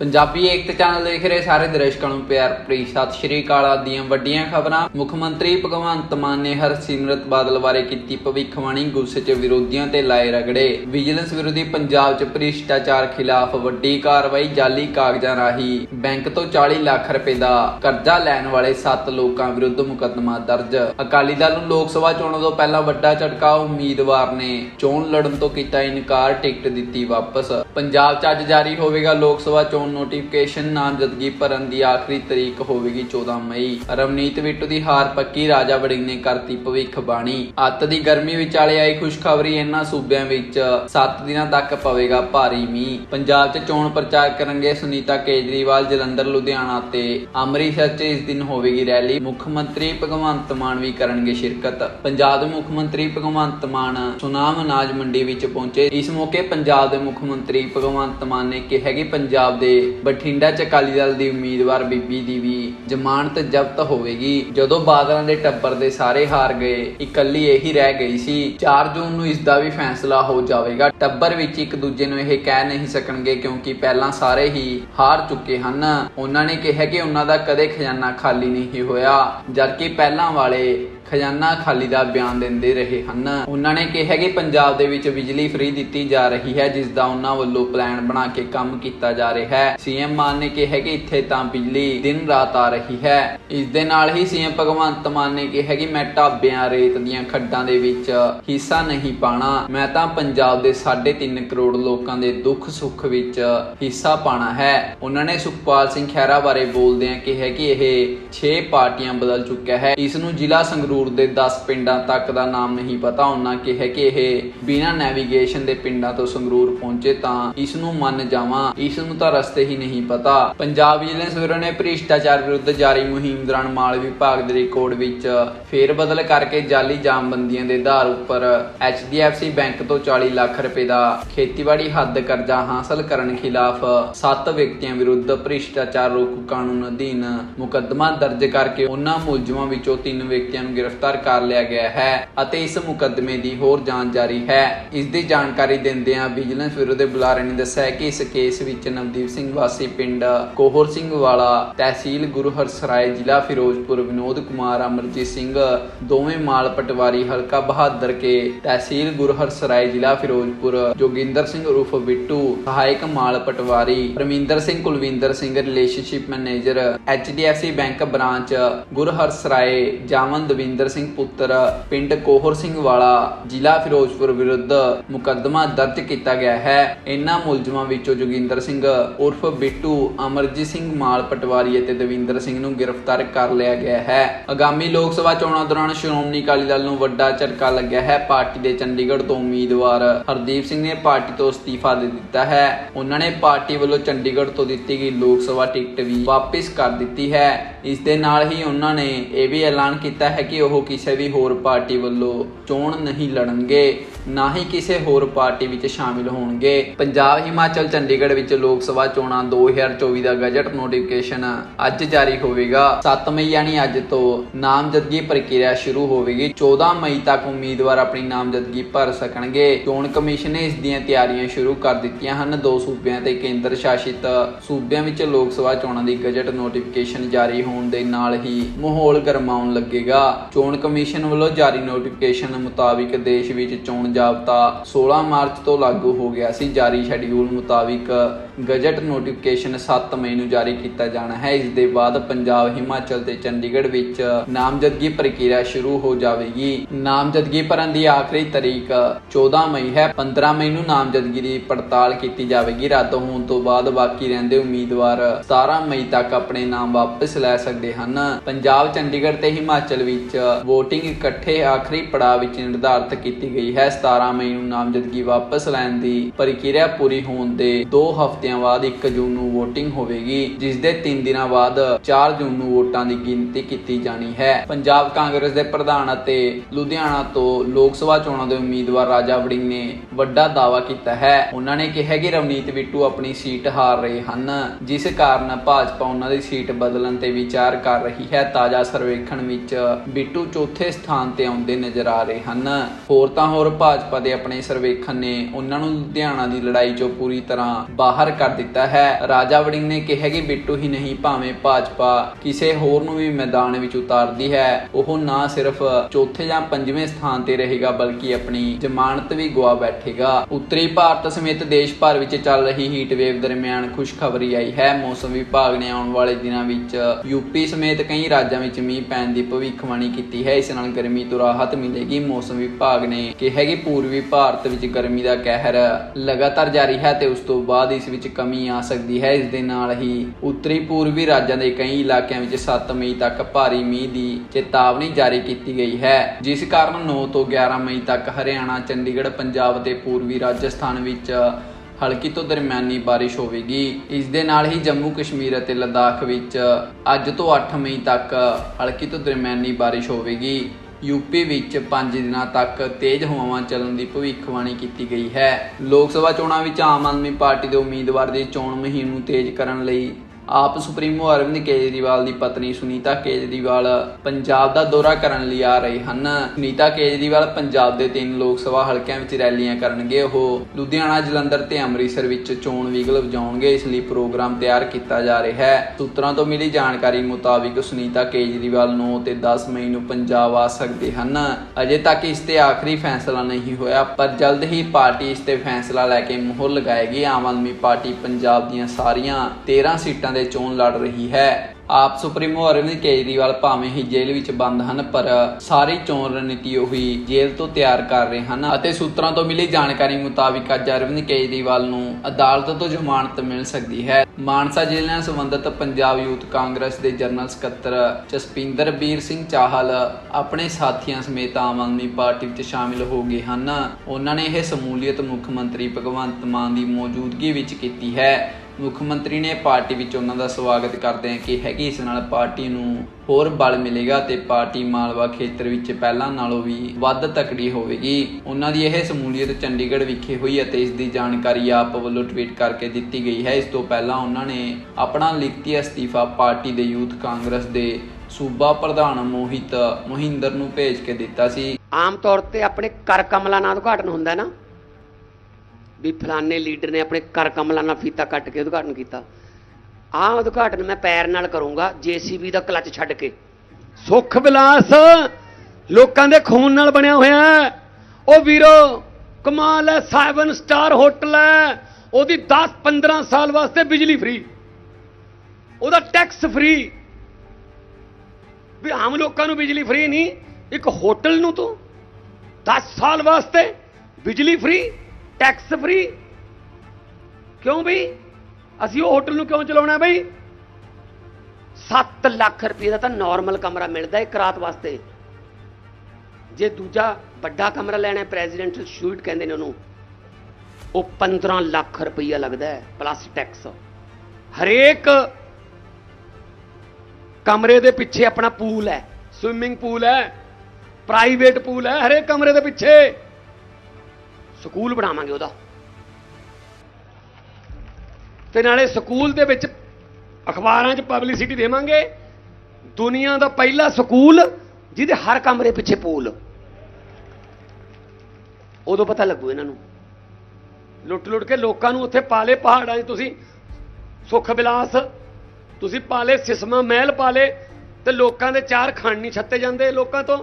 ਪੰਜਾਬੀ ਏਕਤਾ channel ਦੇਖ ਰਹੇ ਸਾਰੇ ਦਰਸ਼ਕਾਂ ਨੂੰ ਪਿਆਰ ਭਰੀ ਸਤਿ ਸ਼੍ਰੀ ਅਕਾਲ ਆਦਿ ਵੱਡੀਆਂ ਖਬਰਾਂ। ਮੁੱਖ ਮੰਤਰੀ ਭਗਵੰਤ ਮਾਨ ਨੇ ਹਰਸਿਮਰਤ ਬਾਦਲ ਬਾਰੇ ਕੀਤੀ ਭਵਿੱਖਬਾਣੀ, ਗੁੱਸੇ 'ਚ ਵਿਰੋਧੀਆਂ ਤੇ ਲਾਏ ਰਗੜੇ। ਵਿਜੀਲੈਂਸ ਵਿਰੋਧੀ ਪੰਜਾਬ 'ਚ ਭ੍ਰਿਸ਼ਟਾਚਾਰ ਖਿਲਾਫ ਵੱਡੀ ਕਾਰਵਾਈ, ਜਾਲੀ ਕਾਗਜ਼ਾਂ ਰਾਹੀਂ ਬੈਂਕ ਤੋਂ 40 ਲੱਖ ਰੁਪਏ ਦਾ ਕਰਜ਼ਾ ਲੈਣ ਵਾਲੇ 7 ਲੋਕਾਂ ਵਿਰੁੱਧ ਮੁਕੱਦਮਾ ਦਰਜ। ਅਕਾਲੀ ਦਲ ਨੂੰ ਲੋਕ ਸਭਾ ਚੋਣਾਂ ਤੋਂ ਪਹਿਲਾਂ ਵੱਡਾ ਝਟਕਾ ਉਮੀਦਵਾਰ ਨੇ ਚੋਣ ਲੜਨ ਤੋਂ ਕੀਤਾ ਇਨਕਾਰ, ਟਿਕਟ ਦਿੱਤੀ ਵਾਪਸ। ਪੰਜਾਬ 'ਚ ਅੱਜ ਜਾਰੀ ਹੋਵੇਗਾ ਲੋਕ ਸਭਾ ਚੋਣ ਨੋਟੀਫਿਕੇਸ਼ਨ ਨਾਮਜ਼ਦਗੀ ਭਰਨ ਦੀ ਆਖਰੀ ਤਰੀਕ ਹੋਵੇਗੀ 14 ਮਈ। ਰਵਨੀਤ ਬਿੱਟੂ ਦੀ ਹਾਰ ਪੱਕੀ, ਰਾਜਾ ਵੜਿੰਗ ਨੇ ਕਰਤੀ ਭਵਿੱਖਬਾਣੀ ਅੱਤ ਦੀ ਗਰਮੀ ਵਿਚਾਲੇ ਆਈ ਖੁਸ਼ਖਬਰੀ ਇਹਨਾਂ ਸੂਬਿਆਂ ਵਿੱਚ 7 ਦਿਨਾਂ ਤੱਕ ਪਵੇਗਾ ਭਾਰੀ ਮੀਂਹ। ਪੰਜਾਬ 'ਚ ਚੋਣ ਪ੍ਰਚਾਰ ਕਰਨਗੇ ਸੁਨੀਤਾ ਕੇਜਰੀਵਾਲ, ਜਲੰਧਰ, ਲੁਧਿਆਣਾ ਤੇ ਅੰਮ੍ਰਿਤਸਰ 'ਚ ਇਸ ਦਿਨ ਹੋਵੇਗੀ ਰੈਲੀ। ਮੁੱਖ ਮੰਤਰੀ ਭਗਵੰਤ ਮਾਨ ਵੀ ਕਰਨਗੇ ਸ਼ਿਰਕਤ। ਪੰਜਾਬ ਦੇ ਮੁੱਖ ਮੰਤਰੀ ਭਗਵੰਤ ਮਾਨ ਸੁਨਾਮ ਅਨਾਜ ਮੰਡੀ ਵਿੱਚ ਪਹੁੰਚੇ। ਇਸ ਮੌਕੇ ਪੰਜਾਬ ਦੇ ਮੁੱਖ ਮੰਤਰੀ ਭਗਵੰਤ ਮਾਨ ਨੇ ਕਿਹਾ ਕਿ ਪੰਜਾਬ ਦੇ ਬਠਿੰਡਾ 'ਚ ਅਕਾਲੀ ਦਲ ਦੀ ਉਮੀਦਵਾਰ ਬੀਬੀ ਦੀ ਵੀ ਜ਼ਮਾਨਤ ਜ਼ਬਤ ਹੋਵੇਗੀ। ਜਦੋਂ ਬਾਦਲਾਂ ਦੇ ਟੱਬਰ ਦੇ ਸਾਰੇ ਹਾਰ ਗਏ, ਇਕੱਲੀ ਇਹੀ ਰਹਿ ਗਈ ਸੀ। 4 ਜੂਨ ਨੂੰ ਇਸ ਦਾ ਵੀ ਫੈਸਲਾ ਹੋ ਜਾਵੇਗਾ। ਟੱਬਰ ਵਿੱਚ ਇੱਕ ਦੂਜੇ ਨੂੰ ਇਹ ਕਹਿ ਨਹੀਂ ਸਕਣਗੇ ਕਿਉਂਕਿ ਪਹਿਲਾਂ ਸਾਰੇ ਹੀ ਹਾਰ ਚੁੱਕੇ ਹਨ। ਉਹਨਾਂ ਨੇ ਕਿਹਾ ਕਿ ਉਹਨਾਂ ਦਾ ਕਦੇ ਖਜ਼ਾਨਾ ਖਾਲੀ ਨਹੀਂ ਹੋਇਆ, ਜਦਕਿ ਪਹਿਲਾਂ ਵਾਲੇ ਖਜ਼ਾਨਾ ਖਾਲੀ ਦਾ ਬਿਆਨ ਦਿੰਦੇ ਰਹੇ ਹਨ। ਉਹਨਾਂ ਨੇ ਕਿਹਾ ਕਿ ਪੰਜਾਬ ਦੇ ਵਿੱਚ ਬਿਜਲੀ ਫ੍ਰੀ ਦਿੱਤੀ ਜਾ ਰਹੀ ਹੈ, ਜਿਸ ਦਾ ਉਹਨਾਂ ਵੱਲੋਂ ਪਲਾਨ ਬਣਾ ਕੇ ਕੰਮ ਕੀਤਾ ਜਾ ਰਿਹਾ ਹੈ। ਸੀਐਮ ਮਾਨ ਨੇ ਕਿਹਾ ਕਿ ਇੱਥੇ ਤਾਂ ਬਿਜਲੀ ਦਿਨ ਰਾਤ ਆ ਰਹੀ ਹੈ। ਇਸ ਦੇ ਨਾਲ ਹੀ ਸੀਐਮ ਭਗਵੰਤ ਮਾਨ ਨੇ ਕਿਹਾ ਕਿ ਮੈਂ ਢਾਬਿਆਂ, ਰੇਤ ਦੀਆਂ ਖੱਡਾਂ ਦੇ ਵਿੱਚ ਹਿੱਸਾ ਨਹੀਂ ਪਾਣਾ। ਮੈਂ ਤਾਂ ਪੰਜਾਬ ਦੇ 3.5 ਕਰੋੜ ਲੋਕਾਂ ਦੇ ਦੁੱਖ ਸੁੱਖ ਵਿੱਚ ਹਿੱਸਾ ਪਾਣਾ ਹੈ। ਉਹਨਾਂ ਨੇ ਸੁਖਪਾਲ ਸਿੰਘ ਖਹਿਰਾ ਬਾਰੇ ਬੋਲਦਿਆਂ ਕਿਹਾ ਕਿ ਇਹ 6 ਪਾਰਟੀਆਂ ਬਦਲ ਚੁੱਕਿਆ ਹੈ। ਇਸ ਨੂੰ ਜ਼ਿਲ੍ਹਾ ਸੰਗਰੂਰ ਸੰਗਰੂਰ ਦੇ 10 ਪਿੰਡਾਂ ਤੱਕ ਦਾ ਨਾਮ ਨਹੀਂ ਪਤਾ। ਉਹਨਾਂ ਕਿਹਾ ਕਿ ਇਹ ਬਿਨਾਂ ਨੈਵੀਗੇਸ਼ਨ ਦੇ ਪਿੰਡਾਂ ਤੋਂ ਸੰਗਰੂਰ ਪਹੁੰਚੇ ਤਾਂ ਇਸ ਨੂੰ ਮੰਨ ਜਾਵਾਂ। ਇਸ ਨੂੰ ਤਾਂ ਰਸਤੇ ਹੀ ਨਹੀਂ ਪਤਾ। ਪੰਜਾਬ ਵਿਜੀਲੈਂਸ ਬਿਊਰੋ ਨੇ ਭ੍ਰਿਸ਼ਟਾਚਾਰ ਵਿਰੁੱਧ ਜਾਰੀ ਮੁਹਿੰਮ ਦੌਰਾਨ ਮਾਲ ਵਿਭਾਗ ਦੇ ਰਿਕਾਰਡ ਵਿੱਚ ਫੇਰ ਬਦਲ ਕਰਕੇ ਜਾਲੀ ਜਾਮਬੰਦੀਆਂ ਦੇ ਆਧਾਰ ਉੱਪਰ HDFC ਬੈਂਕ ਤੋਂ 40 ਲੱਖ ਰੁਪਏ ਦਾ ਖੇਤੀਬਾੜੀ ਹੱਦ ਕਰਜ਼ਾ ਹਾਸਲ ਕਰਨ ਖਿਲਾਫ 7 ਵਿਅਕਤੀਆਂ ਵਿਰੁੱਧ ਭ੍ਰਿਸ਼ਟਾਚਾਰ ਰੋਕੂ ਕਾਨੂੰਨ ਅਧੀਨ ਮੁਕੱਦਮਾ ਦਰਜ ਕਰਕੇ ਉਹਨਾਂ ਮੁਲਜ਼ਮਾਂ ਵਿੱਚੋਂ 3 ਵਿਅਕਤੀਆਂ ਨੂੰ ਗ੍ਰਿਫਤਾਰ ਕਰ ਲਿਆ ਗਿਆ ਹੈ ਅਤੇ ਇਸ ਮੁਕੱਦਮੇ ਦੀ ਹੋਰ ਜਾਂਚ ਜਾਰੀ ਹੈ। ਇਸ ਦੀ ਜਾਣਕਾਰੀ ਦਿੰਦਿਆਂ ਵਿਜੀਲੈਂਸ ਬਿਊਰੋ ਦੇ ਬੁਲਾਰੇ ਨੇ ਦੱਸਿਆ ਕਿ ਇਸ ਕੇਸ ਵਿੱਚ ਨਵਦੀਪ ਸਿੰਘ ਵਾਸੀ ਪਿੰਡ ਕੋਹਰ ਸਿੰਘ ਵਾਲਾ, ਤਹਿਸੀਲ ਗੁਰੂ ਹਰਸਰਾਏ ਜ਼ਿਲ੍ਹਾ ਫਿਰੋਜ਼ਪੁਰ, ਵਿਨੋਦ ਕੁਮਾਰ, ਅਮਰਜੀਤ ਸਿੰਘ, ਦੋਵੇਂ ਮਾਲ ਪਟਵਾਰੀ ਹਲਕਾ ਬਹਾਦਰ ਕੇ, ਤਹਿਸੀਲ ਗੁਰੂ ਹਰਸਰਾਏ ਜ਼ਿਲ੍ਹਾ ਫਿਰੋਜ਼ਪੁਰ, ਜੋਗਿੰਦਰ ਸਿੰਘ ਉਰਫ ਬਿੱਟੂ, ਸਹਾਇਕ ਮਾਲ patwari Raminder Singh, Kulwinder Singh relationship manager HDFC bank branch Guru Harsahai ਜਾਮਨ ਦਵਿੰਦਰ ਸਿੰਘ ਪੁੱਤਰ, ਪਿੰਡ ਕੋਹਰ ਸਿੰਘ ਵਾਲਾ ਜ਼ਿਲ੍ਹਾ ਫਿਰੋਜ਼ਪੁਰ ਵਿਰੁੱਧ ਮੁਕੱਦਮਾ ਦਰਜ ਕੀਤਾ ਗਿਆ ਹੈ। ਇਨ੍ਹਾਂ ਮੁਲਜ਼ਮਾਂ ਵਿੱਚੋਂ ਜੋਗਿੰਦਰ ਸਿੰਘ, ਉਰਫ ਬਿੱਟੂ, ਅਮਰਜੀਤ ਸਿੰਘ ਮਾਲ ਪਟਵਾਰੀ ਅਤੇ ਦਵਿੰਦਰ ਸਿੰਘ ਨੂੰ ਗ੍ਰਿਫਤਾਰ ਕਰ ਲਿਆ ਗਿਆ ਹੈ। ਆਗਾਮੀ ਲੋਕ ਸਭਾ ਚੋਣਾਂ ਦੌਰਾਨ ਸ਼੍ਰੋਮਣੀ ਅਕਾਲੀ ਦਲ ਨੂੰ ਵੱਡਾ ਝਟਕਾ ਲੱਗਿਆ ਹੈ। ਪਾਰਟੀ ਦੇ ਚੰਡੀਗੜ੍ਹ ਤੋਂ ਉਮੀਦਵਾਰ ਹਰਦੀਪ ਸਿੰਘ ਨੇ ਪਾਰਟੀ ਤੋਂ ਅਸਤੀਫਾ ਦੇ ਦਿੱਤਾ ਹੈ। ਉਹਨਾਂ ਨੇ ਪਾਰਟੀ ਵੱਲੋਂ ਚੰਡੀਗੜ੍ਹ ਤੋਂ ਦਿੱਤੀ ਗਈ ਲੋਕ ਸਭਾ ਟਿਕਟ ਵੀ ਵਾਪਿਸ ਕਰ ਦਿੱਤੀ ਹੈ। ਇਸ ਦੇ ਨਾਲ ਹੀ ਉਹਨਾਂ ਨੇ ਇਹ ਵੀ ਐਲਾਨ ਕੀਤਾ ਹੈ ਕਿ ਉਹ ਕਿਸੇ ਵੀ ਹੋਰ ਪਾਰਟੀ ਵੱਲੋਂ ਚੋਣ ਨਹੀਂ ਲੜਨਗੇ, ਨਾ ਹੀ ਕਿਸੇ ਹੋਰ ਪਾਰਟੀ ਵਿੱਚ ਸ਼ਾਮਿਲ ਹੋਣਗੇ। ਪੰਜਾਬ, ਹਿਮਾਚਲ, ਚੰਡੀਗੜ੍ਹ ਵਿੱਚ ਲੋਕ ਸਭਾ ਚੋਣਾਂ 2024 ਦਾ ਗਜਟ ਨੋਟੀਫਿਕੇਸ਼ਨ ਅੱਜ ਜਾਰੀ ਹੋਵੇਗਾ। 7 ਮਈ ਯਾਨੀ ਅੱਜ ਤੋਂ ਨਾਮਜ਼ਦਗੀ ਪ੍ਰਕਿਰਿਆ ਸ਼ੁਰੂ ਹੋਵੇਗੀ। 14 ਮਈ ਤੱਕ ਉਮੀਦਵਾਰ ਆਪਣੀ ਨਾਮਜ਼ਦਗੀ ਭਰ ਸਕਣਗੇ। ਚੋਣ ਕਮਿਸ਼ਨ ਨੇ ਇਸ ਦੀਆਂ ਤਿਆਰੀਆਂ ਸ਼ੁਰੂ ਕਰ ਦਿੱਤੀਆਂ ਹਨ। ਦੋ ਸੂਬਿਆਂ ਤੇ ਕੇਂਦਰ ਸ਼ਾਸਿਤ ਸੂਬਿਆਂ ਵਿੱਚ ਲੋਕ ਸਭਾ ਚੋਣਾਂ ਦੀ ਗਜਟ ਨੋਟੀਫਿਕੇਸ਼ਨ ਜਾਰੀ ਹੋਣ ਦੇ ਨਾਲ ਹੀ ਮਾਹੌਲ ਗਰਮਾਉਣ ਲੱਗੇਗਾ। ਚੋਣ ਕਮਿਸ਼ਨ ਵੱਲੋਂ ਜਾਰੀ ਨੋਟੀਫਿਕੇਸ਼ਨ ਮੁਤਾਬਿਕ ਦੇਸ਼ ਵਿੱਚ ਚੋਣ ਜਾਬਤਾ 16 ਮਾਰਚ ਤੋਂ ਲਾਗੂ ਹੋ ਗਿਆ ਸੀ। ਜਾਰੀ ਸ਼ੈਡਿਊਲ ਮੁਤਾਬਿਕ ਗਜਟ ਨੋਟੀਫਿਕੇਸ਼ਨ 7 ਮਈ ਨੂੰ ਜਾਰੀ ਕੀਤਾ ਜਾਣਾ ਹੈ। ਇਸ ਦੇ ਬਾਅਦ ਪੰਜਾਬ, ਹਿਮਾਚਲ ਤੇ ਚੰਡੀਗੜ੍ਹ ਵਿੱਚ ਨਾਮਜ਼ਦਗੀ ਪ੍ਰਕਿਰਿਆ ਸ਼ੁਰੂ ਹੋ ਜਾਵੇਗੀ। ਨਾਮਜ਼ਦਗੀ ਭਰਨ ਦੀ ਆਖਰੀ ਤਰੀਕ 14 ਮਈ ਹੈ। 15 ਮਈ ਨੂੰ ਨਾਮਜ਼ਦਗੀ ਦੀ ਪੜਤਾਲ ਕੀਤੀ ਜਾਵੇਗੀ। ਰੱਦ ਹੋਣ ਤੋਂ ਬਾਅਦ ਬਾਕੀ ਰਹਿੰਦੇ ਉਮੀਦਵਾਰ 17 ਮਈ ਤੱਕ ਆਪਣੇ ਨਾਮ ਵਾਪਸ ਲੈ ਸਕਦੇ ਹਨ। ਪੰਜਾਬ, ਚੰਡੀਗੜ੍ਹ ਤੇ ਹਿਮਾਚਲ ਵਿੱਚ VOTING ਇਕੱਠੇ ਆਖਰੀ ਪੜਾਅ ਵਿੱਚ ਨਿਰਧਾਰਤ ਕੀਤੀ ਗਈ ਹੈ। 17 ਮਈ ਨੂੰ ਨਾਮਜ਼ਦਗੀ ਵਾਪਸ ਲੈਣ ਦੀ ਪ੍ਰਕਿਰਿਆ ਪੂਰੀ ਹੋਣ ਦੇ 2 ਹਫ਼ਤਿਆਂ ਬਾਅਦ 1 ਜੂਨ ਨੂੰ VOTING ਹੋਵੇਗੀ ਜਿਸ ਦੇ 3 ਦਿਨਾਂ ਬਾਅਦ 4 ਜੂਨ ਨੂੰ ਵੋਟਾਂ ਦੀ ਗਿਣਤੀ ਕੀਤੀ ਜਾਣੀ ਹੈ। ਪੰਜਾਬ ਕਾਂਗਰਸ ਦੇ ਪ੍ਰਧਾਨ ਅਤੇ ਲੁਧਿਆਣਾ ਤੋਂ ਲੋਕ ਸਭਾ ਚੋਣਾਂ ਦੇ ਉਮੀਦਵਾਰ ਰਾਜਾ ਵੜਿੰਗ ਨੇ ਵੱਡਾ ਦਾਅਵਾ ਕੀਤਾ ਹੈ। ਉਹਨਾਂ ਨੇ ਕਿਹਾ ਕਿ ਰਵਨੀਤ ਬਿੱਟੂ ਆਪਣੀ ਸੀਟ ਹਾਰ ਰਹੇ ਹਨ, ਜਿਸ ਕਾਰਨ ਭਾਜਪਾ ਉਹਨਾਂ ਦੀ ਸੀਟ ਬਦਲਣ ਤੇ ਵਿਚਾਰ ਕਰ ਰਹੀ ਹੈ। ਤਾਜ਼ਾ ਸਰਵੇਖਣ ਵਿੱਚ ਬਿੱਟੂ ਚੌਥੇ ਸਥਾਨ ਤੇ ਆਉਂਦੇ ਨਜ਼ਰ ਆ ਰਹੇ ਹਨ। ਹੋਰ ਤਾਂ ਹੋਰ ਭਾਜਪਾ ਦੇ ਆਪਣੇ ਸਰਵੇਖਣ ਨੇ ਉਹਨਾਂ ਨੂੰ ਲੁਧਿਆਣਾ ਦੀ ਲੜਾਈ 'ਚੋਂ ਪੂਰੀ ਤਰ੍ਹਾਂ ਬਾਹਰ ਕਰ ਦਿੱਤਾ ਹੈ। ਰਾਜਾ ਵੜਿੰਗ ਨੇ ਕਿਹਾ ਕਿ ਬਿੱਟੂ ਹੀ ਨਹੀਂ, ਭਾਵੇਂ ਭਾਜਪਾ ਕਿਸੇ ਹੋਰ ਨੂੰ ਵੀ ਮੈਦਾਨ ਵਿੱਚ ਉਤਾਰਦੀ ਹੈ। ਉਹ ਨਾ ਸਿਰਫ ਚੌਥੇ ਜਾਂ ਪੰਜਵੇਂ ਸਥਾਨ ਤੇ ਰਹੇਗਾ, ਬਲਕਿ ਆਪਣੀ ਜ਼ਮਾਨਤ ਵੀ ਗਵਾ ਬੈਠੇਗਾ। ਉੱਤਰੀ ਭਾਰਤ ਸਮੇਤ ਦੇਸ਼ ਭਰ ਵਿੱਚ ਚੱਲ ਰਹੀ ਹੀਟ ਵੇਵ ਦਰਮਿਆਨ ਖੁਸ਼ਖਬਰੀ ਆਈ ਹੈ। ਮੌਸਮ ਵਿਭਾਗ ਨੇ ਆਉਣ ਵਾਲੇ ਦਿਨਾਂ ਵਿੱਚ ਯੂਪੀ ਸਮੇਤ ਕਈ ਰਾਜਾਂ ਵਿੱਚ ਮੀਂਹ ਪੈਣ ਦੀ ਭਵਿੱਖਬਾਣੀ ਕੀਤੀ ਹੈ। ਇਸ ਨਾਲ ਗਰਮੀ ਤੋਂ ਰਾਹਤ ਮਿਲੇਗੀ। ਮੌਸਮ ਵਿਭਾਗ ਨੇ ਕਿਹਾ ਕਿ ਪੂਰਬੀ ਭਾਰਤ ਵਿੱਚ ਗਰਮੀ ਦਾ ਕਹਿਰ ਲਗਾਤਾਰ ਜਾਰੀ ਹੈ ਤੇ ਉਸ ਤੋਂ ਬਾਅਦ ਇਸ ਵਿੱਚ ਕਮੀ ਆ ਸਕਦੀ ਹੈ। ਇਸ ਦੇ ਨਾਲ ਹੀ ਉੱਤਰੀ ਪੂਰਬੀ ਰਾਜਾਂ ਦੇ ਕਈ ਇਲਾਕਿਆਂ ਵਿੱਚ 7 ਮਈ ਤੱਕ ਭਾਰੀ ਮੀਂਹ ਦੀ ਚੇਤਾਵਨੀ ਜਾਰੀ ਕੀਤੀ ਗਈ ਹੈ। ਜਿਸ ਕਾਰਨ 9 ਤੋਂ 11 ਮਈ ਤੱਕ ਹਰਿਆਣਾ, ਚੰਡੀਗੜ੍ਹ, ਪੰਜਾਬ ਤੇ ਪੂਰਬੀ ਰਾਜਸਥਾਨ ਵਿੱਚ ਹਲਕੀ ਤੋਂ ਦਰਮਿਆਨੀ ਬਾਰਿਸ਼ ਹੋਵੇਗੀ। ਇਸ ਦੇ ਨਾਲ ਹੀ ਜੰਮੂ, ਕਸ਼ਮੀਰ ਅਤੇ ਲਦਾਖ ਵਿੱਚ ਅੱਜ ਤੋਂ 8 ਮਈ ਤੱਕ ਹਲਕੀ ਤੋਂ ਦਰਮਿਆਨੀ ਬਾਰਿਸ਼ ਹੋਵੇਗੀ। ਯੂਪੀ ਵਿੱਚ 5 ਦਿਨਾਂ ਤੱਕ ਤੇਜ਼ ਹਵਾਵਾਂ ਚੱਲਣ ਦੀ ਭਵਿੱਖਬਾਣੀ ਕੀਤੀ ਗਈ ਹੈ। ਲੋਕ ਸਭਾ ਚੋਣਾਂ ਵਿੱਚ ਆਮ ਆਦਮੀ ਪਾਰਟੀ ਦੇ ਉਮੀਦਵਾਰ ਦੀ ਚੋਣ ਮੁਹਿੰਮ ਨੂੰ ਤੇਜ਼ ਕਰਨ ਲਈ ਆਪ ਸੁਪਰੀਮੋ ਅਰਵਿੰਦ ਕੇਜਰੀਵਾਲ ਦੀ ਪਤਨੀ ਸੁਨੀਤਾ ਕੇਜਰੀਵਾਲ ਪੰਜਾਬ ਦਾ ਦੌਰਾ ਕਰਨ ਲਈ ਆ ਰਹੇ ਹਨ। ਸੁਨੀਤਾ ਕੇਜਰੀਵਾਲ ਪੰਜਾਬ ਦੇ ਤਿੰਨ ਲੋਕ ਸਭਾ ਹਲਕਿਆਂ ਵਿੱਚ ਰੈਲੀਆਂ ਕਰਨਗੇ। ਉਹ ਲੁਧਿਆਣਾ, ਜਲੰਧਰ ਤੇ ਅੰਮ੍ਰਿਤਸਰ ਵਿੱਚ ਚੋਣ ਵਿਗਲ ਵਜਾਉਣਗੇ। ਇਸ ਲਈ ਪ੍ਰੋਗਰਾਮ ਤਿਆਰ ਕੀਤਾ ਜਾ ਰਿਹਾ ਹੈ। ਸੂਤਰਾਂ ਤੋਂ ਮਿਲੀ ਜਾਣਕਾਰੀ ਮੁਤਾਬਿਕ ਸੁਨੀਤਾ ਕੇਜਰੀਵਾਲ 9 ਤੇ 10 ਮਈ ਨੂੰ ਪੰਜਾਬ ਆ ਸਕਦੇ ਹਨ। ਅਜੇ ਤੱਕ ਇਸ ਤੇ ਆਖਰੀ ਫੈਸਲਾ ਨਹੀਂ ਹੋਇਆ, ਪਰ ਜਲਦ ਹੀ ਪਾਰਟੀ ਇਸ ਤੇ ਫੈਸਲਾ ਲੈ ਕੇ ਮੋਹਰ ਲਗਾਏਗੀ। ਆਮ ਆਦਮੀ ਪਾਰਟੀ ਪੰਜਾਬ ਦੀਆਂ ਸਾਰੀਆਂ 13 ਸੀਟਾਂ ਦੇ ਚੋਣ ਲੜ ਰਹੀ ਹੈ। ਆਪ ਸੁਪਰੀਮੋ ਅਰਵਿੰਦ ਕੇਜਰੀਵਾਲ ਭਾਵੇਂ ਹੀ ਜੇਲ੍ਹ ਵਿੱਚ ਬੰਦ ਹਨ, ਪਰ ਸਾਰੀ ਚੋਣ ਰਣਨੀਤੀ ਉਹੀ ਜੇਲ੍ਹ ਤੋਂ ਤਿਆਰ ਕਰ ਰਹੇ ਹਨ ਅਤੇ ਸੂਤਰਾਂ ਤੋਂ ਮਿਲੀ ਜਾਣਕਾਰੀ ਮੁਤਾਬਿਕ ਅੱਜ ਅਰਵਿੰਦ ਕੇਜਰੀਵਾਲ ਨੂੰ ਅਦਾਲਤ ਤੋਂ ਜ਼ਮਾਨਤ ਮਿਲ ਸਕਦੀ ਹੈ। ਮਾਨਸਾ ਜ਼ਿਲ੍ਹੇ ਨਾਲ ਸੰਬੰਧਿਤ ਪੰਜਾਬ ਯੂਥ ਕਾਂਗਰਸ ਦੇ ਜਨਰਲ ਸਕੱਤਰ ਜਸਪਿੰਦਰ ਵੀਰ ਸਿੰਘ ਚਾਹਲ ਆਪਣੇ ਸਾਥੀਆਂ ਸਮੇਤ ਆਮ ਆਦਮੀ ਪਾਰਟੀ ਵਿੱਚ ਸ਼ਾਮਿਲ ਹੋ ਗਏ ਹਨ। ਉਹਨਾਂ ਨੇ ਇਹ ਸਮੂਲੀਅਤ ਮੁੱਖ ਮੰਤਰੀ ਭਗਵੰਤ ਮਾਨ ਦੀ ਮੌਜੂਦਗੀ ਵਿੱਚ ਕੀਤੀ ਹੈ। ਮੁੱਖ ਮੰਤਰੀ ਨੇ ਪਾਰਟੀ ਵਿੱਚ ਉਹਨਾਂ ਦਾ ਸਵਾਗਤ ਕਰਦਿਆਂ ਕਿਹਾ ਕਿ ਇਸ ਨਾਲ ਪਾਰਟੀ ਨੂੰ ਹੋਰ ਬਲ ਮਿਲੇਗਾ ਤੇ ਪਾਰਟੀ ਮਾਲਵਾ ਖੇਤਰ ਵਿੱਚ ਪਹਿਲਾਂ ਨਾਲੋਂ ਵੀ ਵੱਧ ਤਕੜੀ ਹੋਵੇਗੀ। ਉਹਨਾਂ ਦੀ ਇਹ ਸਮੂਲੀਅਤ ਚੰਡੀਗੜ੍ਹ ਵਿਖੇ ਹੋਈ ਅਤੇ ਇਸ ਦੀ ਜਾਣਕਾਰੀ ਆਪ ਵੱਲੋਂ ਟਵੀਟ ਕਰਕੇ ਦਿੱਤੀ ਗਈ ਹੈ। ਇਸ ਤੋਂ ਪਹਿਲਾਂ ਉਹਨਾਂ ਨੇ ਆਪਣਾ ਲਿਖਤੀ ਅਸਤੀਫਾ ਪਾਰਟੀ ਦੇ ਯੂਥ ਕਾਂਗਰਸ ਦੇ ਸੂਬਾ ਪ੍ਰਧਾਨ ਮੋਹਿਤ ਮੋਹਿੰਦਰ ਨੂੰ ਭੇਜ ਕੇ ਦਿੱਤਾ ਸੀ। ਆਮ ਤੌਰ ਤੇ ਆਪਣੇ ਕਰ ਕਮਲਾ ਨਾਲ ਉਦਘਾਟਨ ਹੁੰਦਾ ਹੈ ਨਾ। ਵੀ ਫਲਾਣੇ ਲੀਡਰ ਨੇ ਆਪਣੇ ਕਰ ਕਮਲਾ ਨਾਲ ਫੀਤਾ ਕੱਟ ਕੇ ਉਦਘਾਟਨ ਕੀਤਾ। ਆਹ ਉਦਘਾਟਨ ਮੈਂ ਪੈਰ ਨਾਲ ਕਰੂੰਗਾ, ਜੀਸੀਬੀ ਦਾ ਕਲਚ ਛੱਡ ਕੇ। ਸੁਖ ਵਿਲਾਸ ਲੋਕਾਂ ਦੇ ਖੂਨ ਨਾਲ ਬਣਿਆ ਹੋਇਆ ਉਹ ਵੀਰੋ, ਕਮਾਲ ਹੈ 7 ਸਟਾਰ ਹੋਟਲ ਹੈ। ਉਹਦੀ 10 15 ਸਾਲ ਵਾਸਤੇ ਬਿਜਲੀ ਫ੍ਰੀ ਉਹਦਾ ਟੈਕਸ ਫ੍ਰੀ ਵੀ ਆਮ ਲੋਕਾਂ ਨੂੰ ਬਿਜਲੀ ਫ੍ਰੀ ਨਹੀਂ, ਇੱਕ ਹੋਟਲ ਨੂੰ ਤੂੰ 10 ਸਾਲ ਵਾਸਤੇ ਬਿਜਲੀ ਫ੍ਰੀ ਟੈਕਸ ਫ੍ਰੀ ਕਿਉਂ ਬਈ? ਅਸੀਂ ਉਹ ਹੋਟਲ ਨੂੰ ਕਿਉਂ ਚਲਾਉਣਾ ਬਈ? 7 ਲੱਖ ਰੁਪਏ ਦਾ ਤਾਂ ਨਾਰਮਲ ਕਮਰਾ ਮਿਲਦਾ ਇੱਕ ਰਾਤ ਵਾਸਤੇ। ਜੇ ਦੂਜਾ ਵੱਡਾ ਕਮਰਾ ਲੈਣਾ ਹੈ ਪ੍ਰੈਜ਼ੀਡੈਂਸ਼ੀਅਲ ਸੂਟ ਕਹਿੰਦੇ ਨੇ ਉਹਨੂੰ, ਉਹ 15 ਲੱਖ ਰੁਪਈਆ ਲੱਗਦਾ ਹੈ ਪਲੱਸ ਟੈਕਸ ਹਰੇਕ ਕਮਰੇ ਦੇ ਪਿੱਛੇ ਆਪਣਾ ਪੂਲ ਹੈ ਸਵਿਮਿੰਗ ਪੂਲ ਹੈ ਪ੍ਰਾਈਵੇਟ ਪੂਲ ਹੈ, ਹਰੇਕ ਕਮਰੇ ਦੇ ਪਿੱਛੇ। ਸਕੂਲ ਬਣਾਵਾਂਗੇ ਉਹਦਾ। ਤੇ ਨਾਲੇ ਸਕੂਲ ਦੇ ਵਿੱਚ ਅਖਬਾਰਾਂ 'ਚ ਪਬਲਿਸਿਟੀ ਦੇਵਾਂਗੇ। ਦੁਨੀਆ ਦਾ ਪਹਿਲਾ ਸਕੂਲ ਜਿਹਦੇ ਹਰ ਕਮਰੇ ਪਿੱਛੇ ਪੂਲ। ਉਦੋਂ ਪਤਾ ਲੱਗੂ ਇਹਨਾਂ ਨੂੰ। ਲੁੱਟ ਲੁੱਟ ਕੇ ਲੋਕਾਂ ਨੂੰ ਉੱਥੇ ਪਾਲੇ ਪਹਾੜਾਂ 'ਚ ਤੁਸੀਂ ਸੁੱਖ ਵਿਲਾਸ ਤੁਸੀਂ ਪਾਲੇ ਸਿਸਮਾ ਮਹਿਲ ਪਾਲੇ ਤੇ ਲੋਕਾਂ ਦੇ ਚਾਰ ਖਾਣ ਨਹੀਂ ਛੱਤੇ ਜਾਂਦੇ ਲੋਕਾਂ ਤੋਂ।